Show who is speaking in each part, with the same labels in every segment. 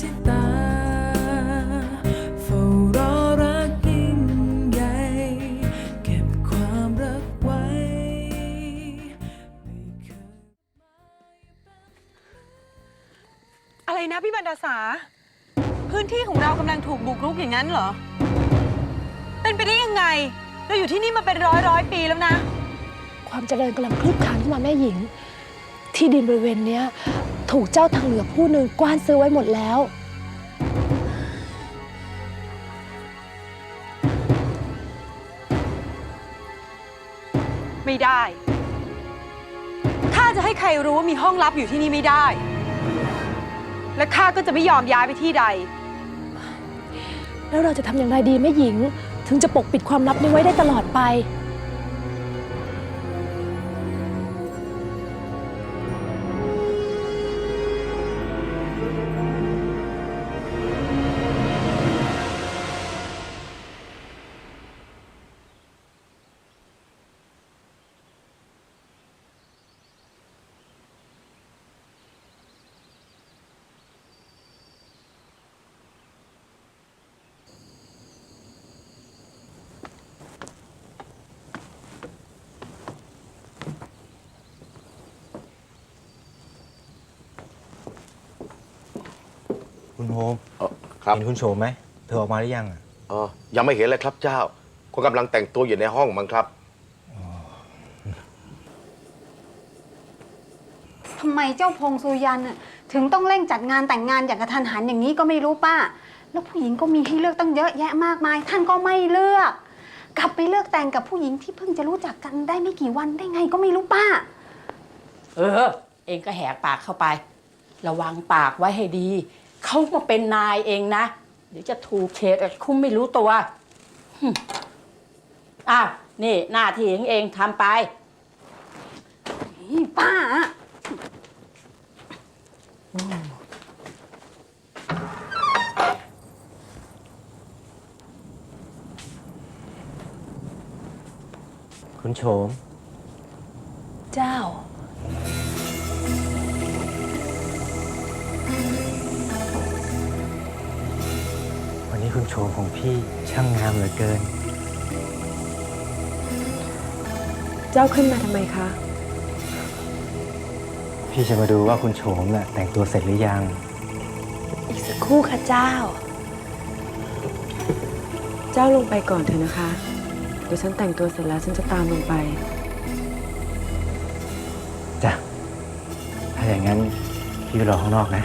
Speaker 1: ที่ตา เฝ้ารอรักยิ่งใหญ่ เก็บความรักไว้
Speaker 2: อะไรนะพี่บรรดาษาพื้นที่ของเรากำลังถูกบุกรุกอย่างนั้นเหรอ เป็นไปได้ยังไง เราอยู่ที่นี่มาเป็นร้อยร้อยปีแล้วนะ
Speaker 3: ความเจริญกำลังคลืบคลานเข้ามาแม่หญิง ที่ดินบริเวณเนี้ย ถูกเจ้าทางเหนือผู้หนึ่งกว้านซื้อไว้หมดแล้ว
Speaker 2: ไม่ได้ ข้าจะให้ใครรู้ว่ามีห้องลับอยู่ที่นี่ไม่ได้ และข้าก็จะไม่ยอมย้ายไปที่ใด
Speaker 3: แล้วเราจะทำอย่างไรดีแม่หญิง ถึงจะปกปิดความลับนี้ไว้ได้ตลอดไป
Speaker 4: คุณโฮม
Speaker 5: เอ่อครับ
Speaker 4: เห็นคุณโฉมไหม เธอออกมาหรือยังอะ
Speaker 5: เออยังไม่เห็นเลยครับเจ้าก็กำลังแต่งตัวอยู่ในห้องมั้งครับ
Speaker 6: ทำไมเจ้าพงสุยันน่ะถึงต้องเร่งจัดงานแต่งงานอย่างกระทันหันอย่างนี้ก็ไม่รู้ป้า แล้วผู้หญิงก็มีให้เลือกตั้งเยอะแยะมากมาย ท่านก็ไม่เลือก กลับไปเลือกแต่งกับผู้หญิงที่เพิ่งจะรู้จักกันได้ไม่กี่วันได้ไงก็ไม่รู้ป้า
Speaker 7: เออ เองก็แหกปากเข้าไป ระวังปากไว้ให้ดี เขามาเป็นนายเองนะ เดี๋ยวจะถูกเฉดคุ้มไม่รู้ตัวหึอ้าวนี่หน้าที่ของเองทำไป
Speaker 6: นี่ป้า
Speaker 4: คุณโฉม
Speaker 3: เจ้า
Speaker 4: นนี้คุณโฉมของพี่ช่างงามเหลือเกิน
Speaker 2: เจ้าขึ้นมาทำไมคะ
Speaker 4: พี่จะมาดูว่าคุณโฉมน่ะแต่งตัวเสร็จหรือยัง
Speaker 3: อีกสักครู่ค่ะเจ้า
Speaker 2: เจ้าลงไปก่อนเถอะนะคะ เดี๋ยวฉันแต่งตัวเสร็จแล้วฉันจะตามลงไป
Speaker 4: จ้ะ ถ้าอย่างนั้น พี่ไปรอข้างนอกนะ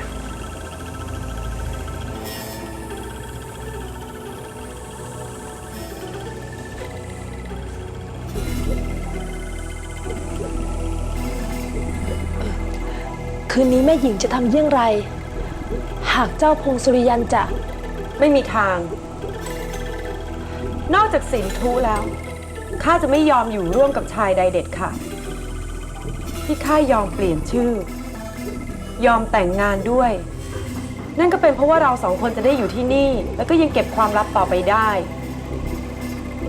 Speaker 3: คืนนี้แม่หญิงจะทำเยี่ยงไร หากเจ้าพงสุริยันจะ
Speaker 2: ไม่มีทาง นอกจากสินทุแล้วข้าจะไม่ยอมอยู่ร่วมกับชายใดเด็ดค่ะ ที่ข้ายอมเปลี่ยนชื่อ ยอมแต่งงานด้วย นั่นก็เป็นเพราะว่าเราสองคนจะได้อยู่ที่นี่ แล้วก็ยังเก็บความลับต่อไปได้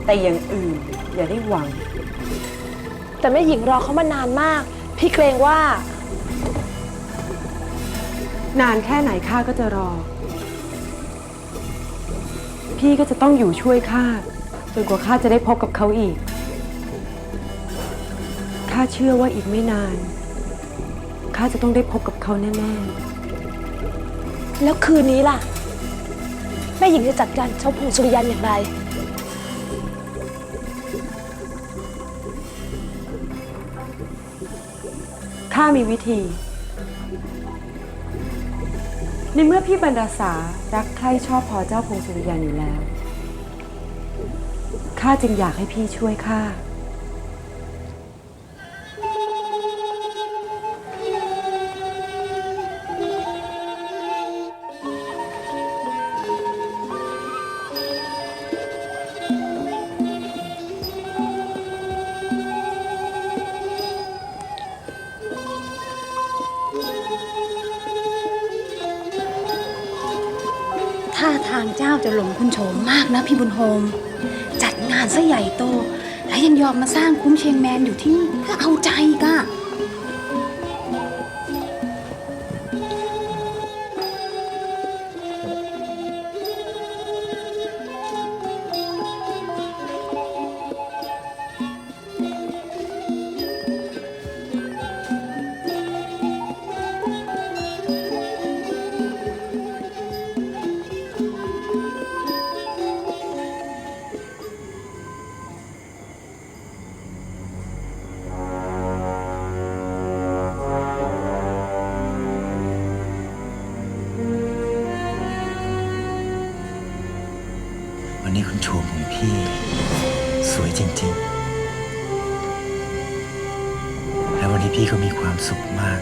Speaker 2: แต่อย่างอื่นอย่าได้หวัง
Speaker 3: แต่แม่หญิงรอเขามานานมาก พี่เกรงว่า
Speaker 2: นานแค่ไหนข้าก็จะรอ พี่ก็จะต้องอยู่ช่วยข้าจนกว่าข้าจะได้พบกับเขาอีก ข้าเชื่อว่าอีกไม่นาน ข้าจะต้องได้พบกับเขาแน่
Speaker 3: แล้วคืนนี้ล่ะ แม่หญิงจะจัดการเจ้าพงสุริยันอย่างไร
Speaker 2: ๆข้ามีวิธี ในเมื่อพี่บรรดาษารักใคร่ชอบพอเจ้าพงสุริยันอยู่แล้ว ข้าจึงอยากให้พี่ช่วยข้า
Speaker 6: ท่าทางเจ้าจะหลงคุณโฉมมากนะพี่บุญโฮม จัดงานซะใหญ่โต และยังยอมมาสร้างคุ้มเชียงแมนอยู่ที่นี่เพื่อเอาใจกะ
Speaker 4: วันนี้คุณโฉมของพี่ สวยจริง ๆ และวันนี้พี่ก็มีความสุขมาก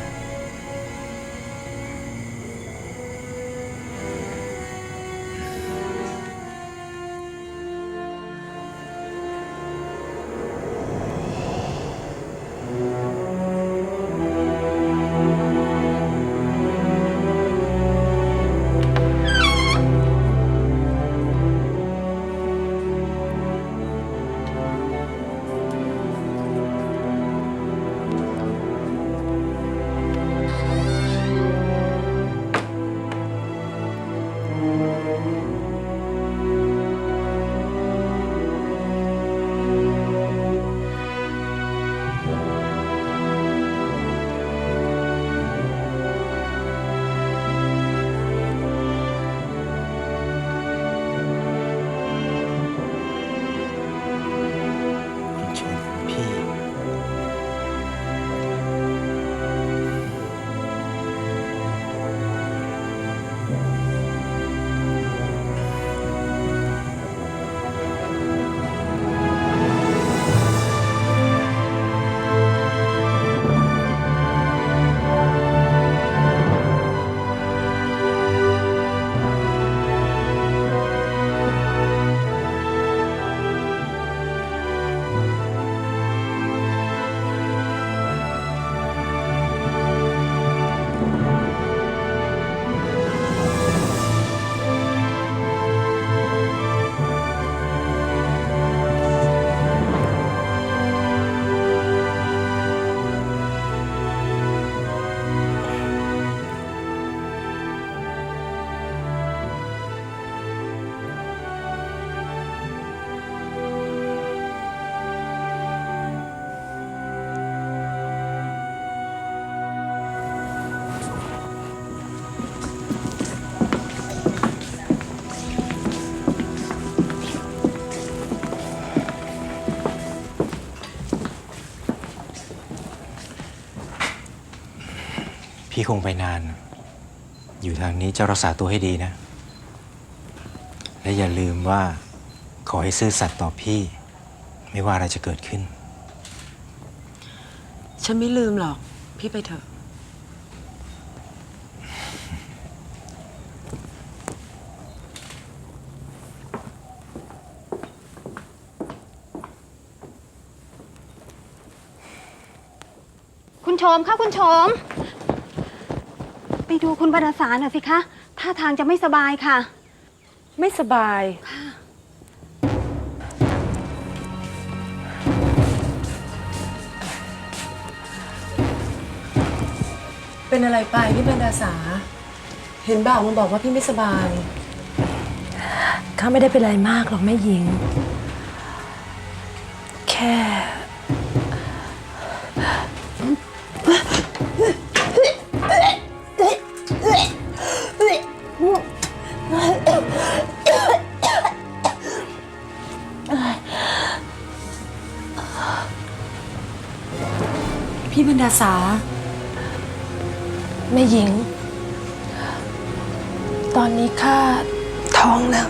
Speaker 4: พี่คงไปนาน อยู่ทางนี้จะรักษาตัวให้ดีนะ และอย่าลืมว่าขอให้ซื่อสัตย์ต่อพี่ ไม่ว่าอะไรจะเกิดขึ้น
Speaker 2: ฉันไม่ลืมหรอก พี่ไปเถอะ
Speaker 6: คุณโชมค่ะคุณโชม ไปดูคุณบรรณสารหน่อยสิคะท่าทางจะไม่สบายค่ะ
Speaker 2: ไม่สบาย เป็นอะไรไปพี่บรรดาสา เห็นบ่าวมาบอกว่าพี่ไม่สบาย
Speaker 3: ข้าไม่ได้เป็นอะไรมากหรอกแม่หญิง แค่
Speaker 2: พี่บรรดาสา
Speaker 3: แม่หญิง ตอนนี้ข้าท้องแล้ว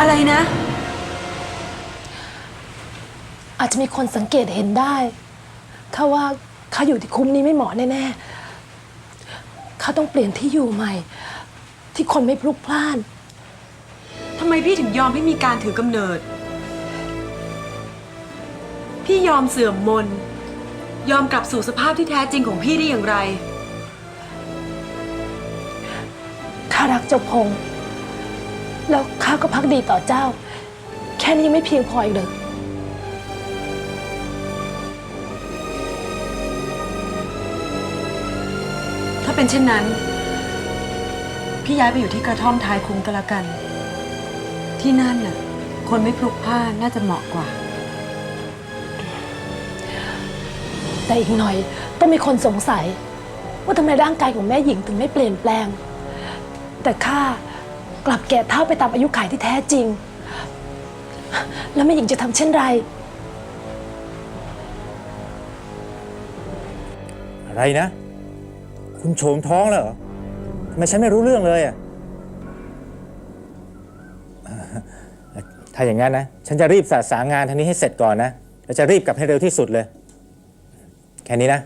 Speaker 2: อะไรนะ
Speaker 3: อาจจะมีคนสังเกตเห็นได้ข้าว่าข้าอยู่ที่คุ้มนี้ไม่เหมาะแน่ๆข้าต้องเปลี่ยนที่อยู่ใหม่ ที่คนไม่พลุกพล่าน
Speaker 2: ทำไมพี่ถึงยอมให้มีการถือกำเนิด พี่ยอมเสื่อมมน ยอมกลับสู่สภาพที่แท้จริงของพี่ได้อย่างไร
Speaker 3: ข้ารักเจ้าพงษ์แล้วข้าก็พักดีต่อเจ้า แค่นี้ยังไม่เพียงพออีกเลย
Speaker 2: ถ้าเป็นเช่นนั้น พี่ย้ายไปอยู่ที่กระท่อมท้ายคุ้งก็แล้วกัน ที่นั่นน่ะ คนไม่พลุกพล่านน่าจะเหมาะกว่า
Speaker 3: แต่อีกหน่อย ต้องมีคนสงสัย ว่าทำไมร่างกายของแม่หญิงถึงไม่เปลี่ยนแปลง แต่ข้ากลับแก่เท่าไปตามอายุขัยที่แท้จริง แล้วแม่หญิงจะทำเช่นไร
Speaker 8: อะไรนะ คุณโฉมท้องแล้วเหรอทำไมฉันไม่รู้เรื่องเลยอะถ้าอย่างนั้นนะ ฉันจะรีบสะสางงานทางนี้ให้เสร็จก่อนนะ แล้วจะรีบกลับให้เร็วที่สุดเลย แค่นี้นะ